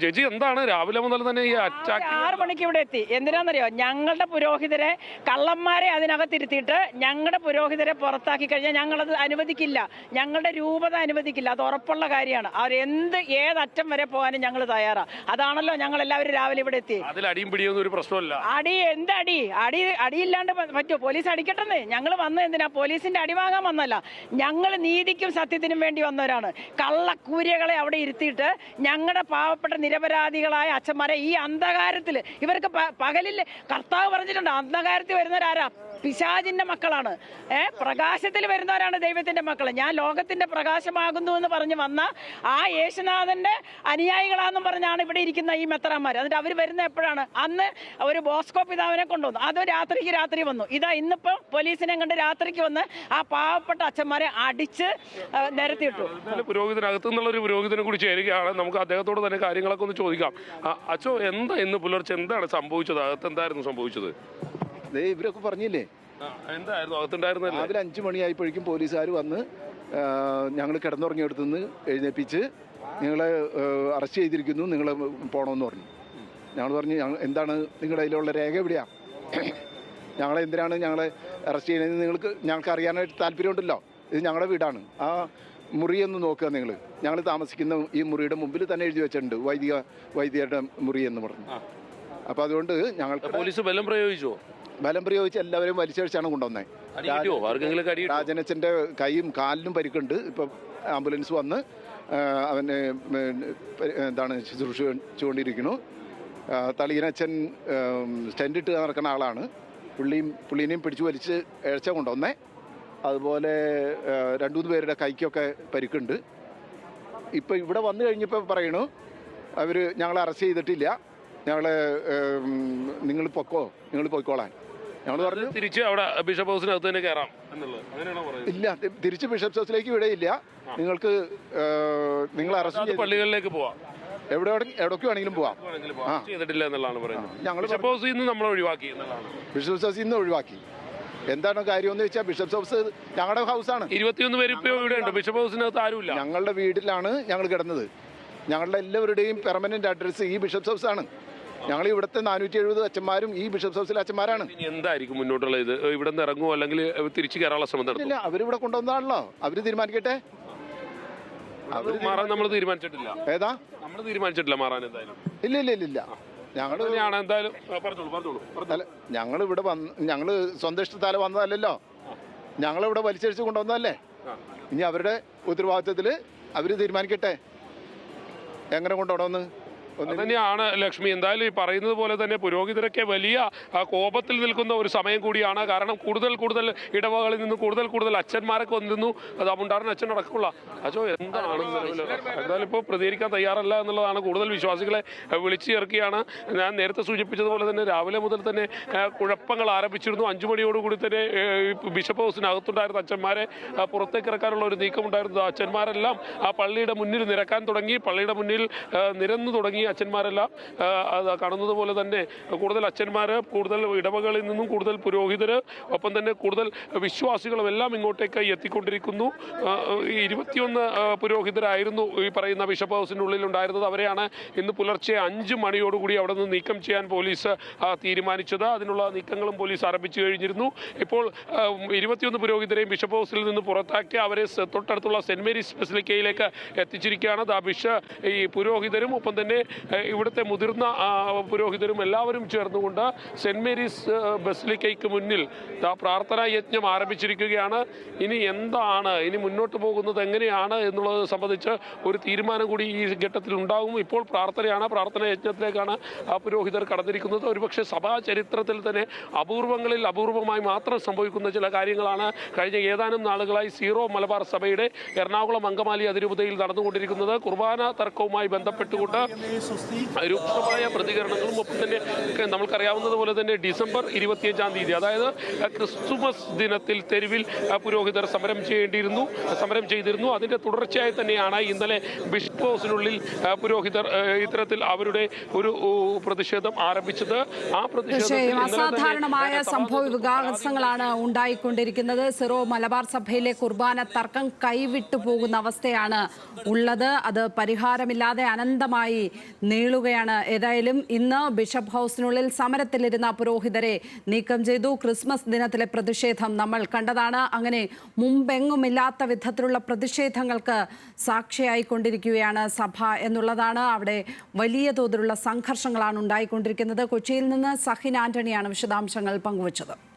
ചേച്ചി എന്താണ് രാവിലെ മുതൽ തന്നെ ഈ അറ്റാക്ക് ആറ് മണിക്ക് ഇവിടെ എത്തി. എന്തിനാണെന്നറിയോ ഞങ്ങളുടെ പുരോഹിതരെ കള്ളന്മാരെ അതിനകത്തിരുത്തിയിട്ട് ഞങ്ങളുടെ പുരോഹിതരെ പുറത്താക്കി കഴിഞ്ഞാൽ ഞങ്ങളത് അനുവദിക്കില്ല. ഞങ്ങളുടെ രൂപത അനുവദിക്കില്ല. അത് ഉറപ്പുള്ള കാര്യമാണ്. അവർ എന്ത് ഏതറ്റം വരെ പോകാനും ഞങ്ങൾ തയ്യാറാണ് അതാണല്ലോ ഞങ്ങൾ എല്ലാവരും രാവിലെ ഇവിടെ എത്തി. അതിൽ അടിയും പിടിയൊന്നും ഒരു പ്രശ്നമല്ല അടി എന്ത് അടി? അടി അടിയില്ലാണ്ട് പറ്റുമോ പോലീസ് അടിക്കട്ടെന്ന്. ഞങ്ങൾ വന്നത് എന്തിനാ? പോലീസിന്റെ അടി വാങ്ങാൻ വന്നല്ല. ഞങ്ങൾ നീതിക്കും സത്യത്തിനും വേണ്ടി വന്നവരാണ്. കള്ളക്കൂരികളെ അവിടെ ഇരുത്തിയിട്ട് ഞങ്ങളുടെ പാവപ്പെട്ട നിരപരാധികളായ അച്ഛന്മാരെ ഈ അന്ധകാരത്തിൽ ഇവർക്ക് പകലിൽ കർത്താവ് പറഞ്ഞിട്ടുണ്ട് അന്ധകാരത്തിൽ വരുന്നവരാരാ? പിശാചിന്റെ മക്കളാണ്. ഏ പ്രകാശത്തിൽ വരുന്നവരാണ് ദൈവത്തിന്റെ മക്കൾ ഞാൻ ലോകത്തിന്റെ പ്രകാശമാകുന്നു എന്ന് പറഞ്ഞ് വന്ന ആ യേശുനാഥന്റെ അനുയായികളാണെന്നും പറഞ്ഞാണ് ഇവിടെ ഇരിക്കുന്ന ഈ മെത്രാന്മാർ എന്നിട്ട് അവർ വരുന്ന എപ്പോഴാണ്? അന്ന് ഒരു ബോസ്കോ പിതാവിനെ കൊണ്ടുവന്നു. അത് രാത്രിക്ക് രാത്രി വന്നു. ഇതാ ഇന്നിപ്പം പോലീസിനെ കണ്ട് രാത്രിക്ക് വന്ന് ആ പാവപ്പെട്ട അച്ഛന്മാരെ അടിച്ച് നിരത്തിയിട്ടു പുരോഹിതനകത്തു നിന്നുള്ള ഒരു പുരോഹിതനെ കൂടി ചേരുകയാണ്. നമുക്ക് അദ്ദേഹത്തോട് തന്നെ കാര്യങ്ങളൊക്കെ ഒന്ന് ചോദിക്കാം. അച്ഛോ എന്താ ഇന്ന് പുലർച്ചെ? എന്താണ് സംഭവിച്ചത്? അകത്ത് എന്തായിരുന്നു സംഭവിച്ചത്? ദേ ഇവരൊക്കെ പറഞ്ഞില്ലേ? എന്തായിരുന്നു? അകത്തുണ്ടായിരുന്നല്ലേ? രാവിലെ അഞ്ചു മണിയായപ്പോഴേക്കും പോലീസുകാർ വന്ന് ഞങ്ങൾ കിടന്നുറങ്ങിയെടുത്തു നിന്ന് എഴുന്നേപ്പിച്ച് നിങ്ങളെ അറസ്റ്റ് ചെയ്തിരിക്കുന്നു നിങ്ങൾ പോകണമെന്ന് പറഞ്ഞു. ഞങ്ങൾ പറഞ്ഞു എന്താണ് നിങ്ങളുടെ അതിലുള്ള രേഖ എവിടെയാ ഞങ്ങളെ എന്തിനാണ് ഞങ്ങളെ അറസ്റ്റ് ചെയ്യുന്നത് നിങ്ങൾക്ക് ഞങ്ങൾക്ക് അറിയാനായിട്ട് താല്പര്യമുണ്ടല്ലോ. ഇത് ഞങ്ങളുടെ വീടാണ്. ആ മുറി ഒന്ന് നോക്കുക നിങ്ങൾ ഞങ്ങൾ താമസിക്കുന്ന ഈ മുറിയുടെ മുമ്പിൽ തന്നെ എഴുതി വെച്ചിട്ടുണ്ട് വൈദിക വൈദികരുടെ മുറി എന്ന് പറഞ്ഞു. അപ്പോൾ അതുകൊണ്ട് ഞങ്ങൾക്ക് പോലീസ് ബലം പ്രയോഗിച്ചോ? ബലം പ്രയോഗിച്ച് എല്ലാവരെയും വലിച്ചഴിച്ചാണ് കൊണ്ടുവന്നത്? രാജനച്ചന്റെ കൈയും കാലിനും പരിക്കുണ്ട്. ഇപ്പം ആംബുലൻസ് വന്ന് അവന് എന്താണ് ശുശ്രൂഷിച്ചുകൊണ്ടിരിക്കുന്നു തളിയനച്ഛൻ സ്റ്റെൻഡ് ഇട്ട് നടക്കുന്ന ആളാണ്. പുള്ളിയും പുള്ളീനെയും പിടിച്ചു വലിച്ച് ഇഴച്ച കൊണ്ടുവന്നേ. അതുപോലെ രണ്ടു മൂന്ന് പേരുടെ കൈക്കൊക്കെ പരിക്കുണ്ട്. ഇപ്പം ഇവിടെ വന്നു കഴിഞ്ഞപ്പോൾ പറയണു അവർ ഞങ്ങളെ അറസ്റ്റ് ചെയ്തിട്ടില്ല. ഞങ്ങളെ നിങ്ങൾ പൊക്കോ? നിങ്ങൾ പൊയ്ക്കോളാൻ. ഞങ്ങൾ പറഞ്ഞു തിരിച്ച് അവിടെ ബിഷപ്പ് ഹൗസിനകത്ത് തന്നെ കയറാം ഇല്ല തിരിച്ച് ബിഷപ്പ് ഹൗസിലേക്ക് വിടയില്ല നിങ്ങൾക്ക് നിങ്ങൾ അറസ്റ്റ് പള്ളികളിലേക്ക് പോവാം. എവിടെ എവിടേക്ക് വേണമെങ്കിലും പോവാം. ചെയ്തിട്ടില്ല എന്നുള്ളതാണ് പറയുന്നത്. ഞങ്ങൾ ബിഷപ്പ് ഹൗസിൽ നിന്ന് നമ്മൾ ഒഴിവാക്കി ബിഷപ്പ് ഹൗസിൽ നിന്ന് ഒഴിവാക്കി. എന്താണ് കാര്യം എന്ന് വെച്ചാൽ ബിഷപ്പ് ഹൗസ് ഞങ്ങളുടെ ഹൗസാണ്. ഇരുപത്തിയൊന്ന് പേര് ഇപ്പോൾ ഇവിടെ ഉണ്ട്. ബിഷപ്പ് ഹൗസിനകത്ത് ആരുമില്ല. ഞങ്ങളുടെ വീട്ടിലാണ് ഞങ്ങൾ കിടന്നത്. ഞങ്ങളുടെ എല്ലാവരുടെയും പെർമനന്റ് അഡ്രസ്സ് ഈ ബിഷപ്പ് ഹൗസ് ആണ് ഞങ്ങൾ ഇവിടുത്തെ നാനൂറ്റി എഴുപത് അച്ഛന്മാരും ഈ ബിഷപ്പ് ഹൗസിലെ അച്ഛന്മാരാണ്. എന്തായിരിക്കും മുന്നോട്ടുള്ള ഇത്? ഇവിടെ നിന്ന് ഇറങ്ങുമോ അല്ലെങ്കിൽ തിരിച്ചു കയറാനുള്ള ശ്രമം നടത്തില്ല അവരിവിടെ കൊണ്ടുവന്നതാണല്ലോ അവർ തീരുമാനിക്കട്ടെ? മാറാൻ നമ്മൾ തീരുമാനിച്ചിട്ടില്ല. ഏതാ? നമ്മൾ തീരുമാനിച്ചിട്ടില്ല മാറാൻ എന്തായാലും. ഇല്ല ഇല്ല ഇല്ല ഇല്ല. ഞങ്ങൾ എന്തായാലും? പറഞ്ഞോളൂ പറഞ്ഞോളൂ. ഞങ്ങൾ ഇവിടെ വന്ന് ഞങ്ങൾ സ്വന്തം ഇഷ്ടത്താലെ വന്നതല്ലല്ലോ. ഞങ്ങളിവിടെ വലിച്ചടിച്ച് കൊണ്ടുവന്നതല്ലേ? ഇനി അവരുടെ ഉത്തരവാദിത്വത്തിൽ അവർ തീരുമാനിക്കട്ടെ. എങ്ങനെ കൊണ്ടുപോകണമെന്ന്? ഒന്ന് തന്നെയാണ് ലക്ഷ്മി. എന്തായാലും ഈ പറയുന്നത് പോലെ തന്നെ പുരോഹിതരൊക്കെ വലിയ ആ, കോപത്തിൽ നിൽക്കുന്ന ഒരു സമയം കൂടിയാണ്. കാരണം കൂടുതൽ കൂടുതൽ ഇടവകളിൽ നിന്ന് കൂടുതൽ കൂടുതൽ അച്ഛന്മാരൊക്കെ വന്നിരുന്നു. അത് അമുണ്ടാറിന് അച്ഛൻ അടക്കമുള്ള അച്ഛോ എന്താണ്? എന്തായാലും ഇപ്പോൾ പ്രതികരിക്കാൻ തയ്യാറല്ല എന്നുള്ളതാണ് കൂടുതൽ വിശ്വാസികളെ വിളിച്ചു ചേർക്കുകയാണ്. ഞാൻ നേരത്തെ സൂചിപ്പിച്ചതുപോലെ തന്നെ രാവിലെ മുതൽ തന്നെ കുഴപ്പങ്ങൾ ആരംഭിച്ചിരുന്നു. അഞ്ചു മണിയോടുകൂടി തന്നെ ബിഷപ്പ് ഹൗസിനകത്തുണ്ടായിരുന്ന അച്ഛന്മാരെ പുറത്തേക്ക് ഇറക്കാനുള്ള ഒരു നീക്കമുണ്ടായിരുന്നു. അച്ഛന്മാരെല്ലാം ആ പള്ളിയുടെ മുന്നിൽ നിരക്കാൻ തുടങ്ങി. പള്ളിയുടെ മുന്നിൽ നിരന്നു തുടങ്ങി. അച്ഛന്മാരെല്ലാം ആ, അത് കാണുന്നത് പോലെ തന്നെ കൂടുതൽ അച്ഛന്മാർ കൂടുതൽ ഇടവകളിൽ നിന്നും കൂടുതൽ പുരോഹിതർ ഒപ്പം തന്നെ കൂടുതൽ വിശ്വാസികളും എല്ലാം ഇങ്ങോട്ടേക്ക് എത്തിക്കൊണ്ടിരിക്കുന്നു. ഈ ഇരുപത്തിയൊന്ന് പുരോഹിതരായിരുന്നു ഈ പറയുന്ന ബിഷപ്പ് ഹൗസിന്റെ ഉള്ളിൽ ഉണ്ടായിരുന്നത്. അവരെയാണ് ഇന്ന് പുലർച്ചെ അഞ്ച് മണിയോടുകൂടി അവിടെ നിന്ന് നീക്കം ചെയ്യാൻ പോലീസ് തീരുമാനിച്ചത്. അതിനുള്ള നീക്കങ്ങളും പോലീസ് ആരംഭിച്ചു കഴിഞ്ഞിരുന്നു. ഇപ്പോൾ ഇരുപത്തിയൊന്ന് പുരോഹിതരെയും ബിഷപ്പ് ഹൗസിൽ നിന്ന് പുറത്താക്കി അവരെ തൊട്ടടുത്തുള്ള സെന്റ് മേരീസ് ബസിലിക്കയിലേക്ക് എത്തിച്ചിരിക്കുകയാണ്. ദാ ബിഷ ഈ പുരോഹിതരും ഒപ്പം തന്നെ ഇവിടുത്തെ മുതിർന്ന പുരോഹിതരും എല്ലാവരും ചേർന്നുകൊണ്ട് സെന്റ് മേരീസ് ബസ്ലിക്കൈക്ക് മുന്നിൽ പ്രാർത്ഥനാ യജ്ഞം ആരംഭിച്ചിരിക്കുകയാണ്. ഇനി എന്താണ്? ഇനി മുന്നോട്ട് പോകുന്നത് എങ്ങനെയാണ് എന്നുള്ളത് സംബന്ധിച്ച് ഒരു തീരുമാനം കൂടി ഈ ഘട്ടത്തിൽ ഉണ്ടാകും. ഇപ്പോൾ പ്രാർത്ഥനയാണ് പ്രാർത്ഥനാ യജ്ഞത്തിലേക്കാണ് പുരോഹിതർ കടന്നിരിക്കുന്നത്. ഒരുപക്ഷെ സഭാ ചരിത്രത്തിൽ തന്നെ അപൂർവങ്ങളിൽ അപൂർവമായി മാത്രം സംഭവിക്കുന്ന ചില കാര്യങ്ങളാണ് കഴിഞ്ഞ ഏതാനും നാളുകളായി സീറോ മലബാർ സഭയുടെ എറണാകുളം അങ്കമാലി അതിരൂപതയിൽ നടന്നുകൊണ്ടിരിക്കുന്നത്. കുർബാന തർക്കവുമായി ബന്ധപ്പെട്ടുകൊണ്ട് രൂക്ഷമായ പ്രതികരണങ്ങളും ഒപ്പം തന്നെ നമ്മൾക്കറിയാവുന്നത് പോലെ തന്നെ ഡിസംബർ ഇരുപത്തിയഞ്ചാം തീയതി അതായത് ക്രിസ്തുമസ് ദിനത്തിൽ തെരുവിൽ ആ, പുരോഹിതർ സമരം ചെയ്യേണ്ടിയിരുന്നു സമരം ചെയ്തിരുന്നു. അതിന്റെ തുടർച്ചയായി തന്നെയാണ് ഇന്നലെ ബിഷപ്പ് ഹൗസിനുള്ളിൽ പുരോഹിതർ ഇത്തരത്തിൽ അവരുടെ ഒരു പ്രതിഷേധം ആരംഭിച്ചത്. ആ പ്രതിഷേധം അസാധാരണമായ സംഭവ വികാസങ്ങളാണ് ഉണ്ടായിക്കൊണ്ടിരിക്കുന്നത്. സിറോ മലബാർ സഭയിലെ കുർബാന തർക്കം കൈവിട്ടു പോകുന്ന അവസ്ഥയാണ് ഉള്ളത്. അത് പരിഹാരമില്ലാതെ അനന്തമായി നീളുകയാണ്. ഏതായാലും ഇന്ന് ബിഷപ്പ് ഹൗസിനുള്ളിൽ സമരത്തിലിരുന്ന പുരോഹിതരെ നീക്കം ചെയ്തു. ക്രിസ്മസ് ദിനത്തിലെ പ്രതിഷേധം നമ്മൾ കണ്ടതാണ്. അങ്ങനെ മുമ്പെങ്ങുമില്ലാത്ത വിധത്തിലുള്ള പ്രതിഷേധങ്ങൾക്ക് സാക്ഷിയായിക്കൊണ്ടിരിക്കുകയാണ് സഭ എന്നുള്ളതാണ്. അവിടെ വലിയ തോതിലുള്ള സംഘർഷങ്ങളാണ് ഉണ്ടായിക്കൊണ്ടിരിക്കുന്നത്. കൊച്ചിയിൽ നിന്ന് സഹിൻ ആന്റണിയാണ് വിശദാംശങ്ങൾ പങ്കുവച്ചത്.